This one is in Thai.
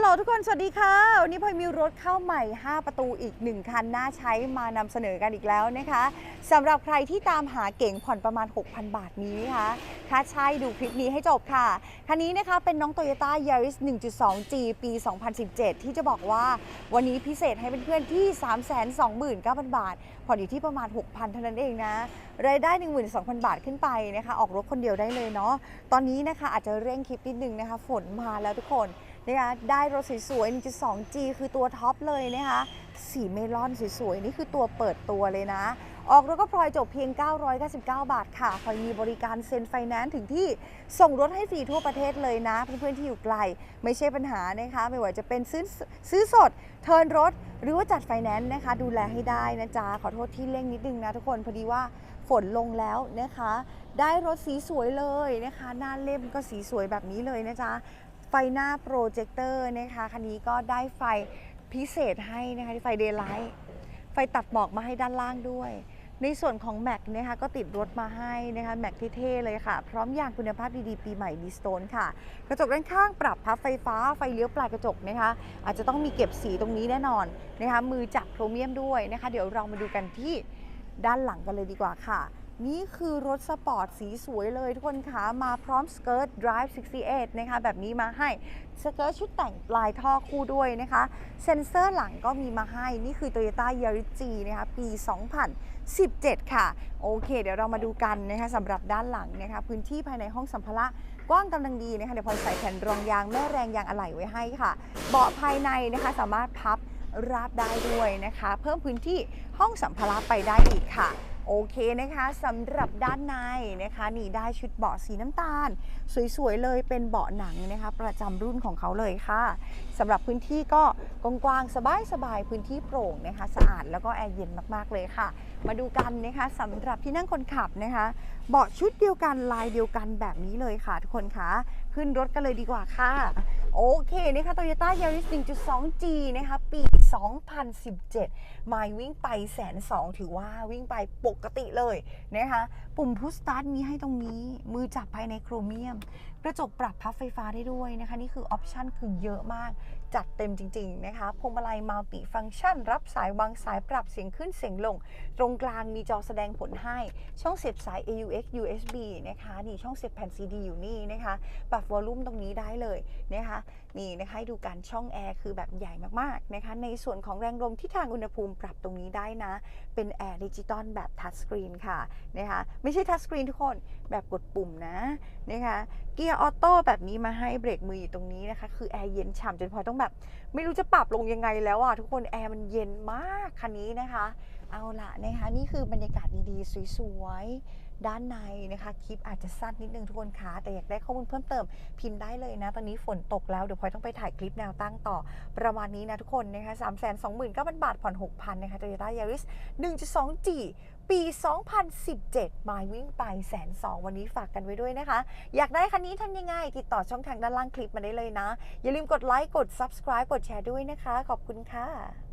ฮัลโหลทุกคน สวัสดีค่ะ วันนี้พลอยมีรถเข้าใหม่ 5 ประตูอีก 1 คัน น่าใช้มานำเสนอกันอีกแล้วนะคะสำหรับใครที่ตามหาเก่งผ่อนประมาณ 6,000 บาทนี้นะคะถ้าใช่ดูคลิปนี้ให้จบค่ะ คันนี้นะคะเป็นน้อง Toyota Yaris 1.2G ปี 2017 ที่จะบอกว่าวันนี้พิเศษให้เพื่อนๆที่ 329,000 บาท ผ่อนอยู่ที่ประมาณ 6,000 เท่านั้นเองนะ รายได้ 12,000 บาทขึ้นไปนะคะ ออกรถคนเดียวได้เลยเนาะ ตอนนี้นะคะอาจจะเร่งคลิปนิดนึงนะคะ ฝนมาแล้วทุกคน นะคะได้รถสวยๆ 1.2G คือตัวท็อปเลยนะคะสีเมลอนสวยๆ นี่คือตัวเปิดตัวเลยนะ ออกรถก็พลอยจบเพียง 999 บาทค่ะ พลอยมีบริการเซ็นไฟแนนซ์ถึงที่ส่งรถให้ฟรีทั่วประเทศเลยนะ เพื่อนๆที่อยู่ไกล ไม่ใช่ปัญหานะคะ ไม่ว่าจะเป็นซื้อซื้อสด เทิร์นรถ หรือว่าจัดไฟแนนซ์นะคะ ดูแลให้ได้นะจ๊ะ ขอโทษที่เร่งนิดนึงนะทุกคน พอดีว่าฝนลงแล้วนะคะ ได้รถสีสวยเลยนะคะ หน้าเล่มก็สีสวยแบบนี้เลยนะจ๊ะ ไฟหน้าโปรเจคเตอร์นะคะคันนี้ก็ได้ไฟพิเศษให้นะคะที่ไฟเดย์ไลท์ไฟตัดหมอกมาให้ด้านล่างด้วย ในส่วนของแม็กนะคะก็ติดรถมาให้นะคะแม็กที่เท่เลยค่ะ พร้อมยางคุณภาพดีๆ ปีใหม่ดีสโตนค่ะ กระจกด้านข้างปรับพับไฟฟ้าไฟเลี้ยวปลายกระจกนะคะ อาจจะต้องมีเก็บสีตรงนี้แน่นอนนะคะมือจับโครเมียมด้วยนะคะ เดี๋ยวเรามาดูกันที่ด้านหลังกันเลยดีกว่าค่ะ นี่คือรถสปอร์ตสีสวยเลยทุกคนคะมาพร้อมสเกิร์ต Drive 68 นะคะ แบบนี้มาให้สเกิร์ตชุดแต่งปลายท่อคู่ด้วยนะคะ เซ็นเซอร์หลังก็มีมาให้ นี่คือ Toyota Yaris G นะคะ ปี 2017 ค่ะ โอเค เดี๋ยวเรามาดูกันนะคะสำหรับด้านหลังนะคะ พื้นที่ภายในห้องสัมภาระกว้างกำลังดีนะคะ เดี๋ยวพลอยใส่แผ่นรองยางแม่แรงยางอะไหล่ไว้ให้ค่ะ เบาะภายในนะคะสามารถพับ ราบได้ด้วยนะคะ เพิ่มพื้นที่ห้องสัมภาระไปได้อีกค่ะโอเคนะคะสำหรับด้านในนะคะ นี่ได้ชุดเบาะสีน้ำตาล สวยๆเลยเป็นเบาะหนังนะคะ ประจำรุ่นของเขาเลยค่ะสำหรับพื้นที่ก็กว้างๆสบายๆพื้นที่โปร่งนะคะ สะอาดแล้วก็แอร์เย็นมากๆเลยค่ะ มาดูกันนะคะสำหรับที่นั่งคนขับนะคะ เบาะชุดเดียวกันลายเดียวกันแบบนี้เลยค่ะ ทุกคนคะขึ้นรถกันเลยดีกว่าค่ะ โอเคนะคะ Toyota Yaris 1.2G นะคะ ปี 2017 มายวิ่งไปแสนสองถือว่าวิ่งไปปกติเลยนะคะ ปุ่มพุชสตาร์ทมีให้ตรงนี้ มือจับภายในโครเมียม กระจกปรับพับไฟฟ้าได้ด้วยนะคะ นี่คือออปชั่นคือเยอะมาก จัดเต็มจริง ๆ นะคะ พวงมาลัยมัลติฟัง c t ชัน รับสายวางสายปรับเสียงขึ้นเสียงลง ตรงกลางมีจอแสดงผลให้ ช่องเสียบสาย AUX USB นะคะ นี่ช่องเสียบแผ่น CD อยู่นี่นะคะ ปรับวอลลุ่มตรงนี้ได้เลยนะคะนี่นะคะดูการช่องแอร์คือแบบใหญ่มากๆนะคะในส่วนของแรงลมที่ทางอุณหภูมิปรับตรงนี้ได้นะ เป็นแอร์ดิจิตอลแบบทัชสกรีนค่ะนะคะไม่ใช่ทัชสกรีนทุกคนแบบกดปุ่มนะนะคะเกียร์ออโต้แบบนี้มาให้เบรกมืออยู่ตรงนี้นะคะ คือแอร์เย็นฉ่ำจนพอต้องแบบ ไม่รู้จะปรับลงยังไงแล้วอะทุกคนแอร์มันเย็นมากคันนี้นะคะ เอาละนะคะนี่คือบรรยากาศดีๆ สวยๆ ด้านในนะคะคลิปอาจจะสั้นนิดนึงทุกคนคะแต่อยากได้ข้อมูลเพิ่มเติมพิมพ์ได้เลยนะ ตอนนี้ฝนตกแล้ว เดี๋ยวพลอยต้องไปถ่ายคลิปแนวตั้งต่อ ประมาณนี้นะทุกคนนะคะ3 2 9 0 0 0บาท ผ่อน6,000นนะคะ Toyota Yaris 1.2G ปี 2017 มาวิ่งไปแสนสองวันนี้ฝากกันไว้ด้วยนะคะ อยากได้คันนี้ทำยังไง ติดต่อช่องทางด้านล่างคลิปมาได้เลยนะ อย่าลืมกดไลค์ กด subscribe กดแชร์ด้วยนะคะ ขอบคุณค่ะ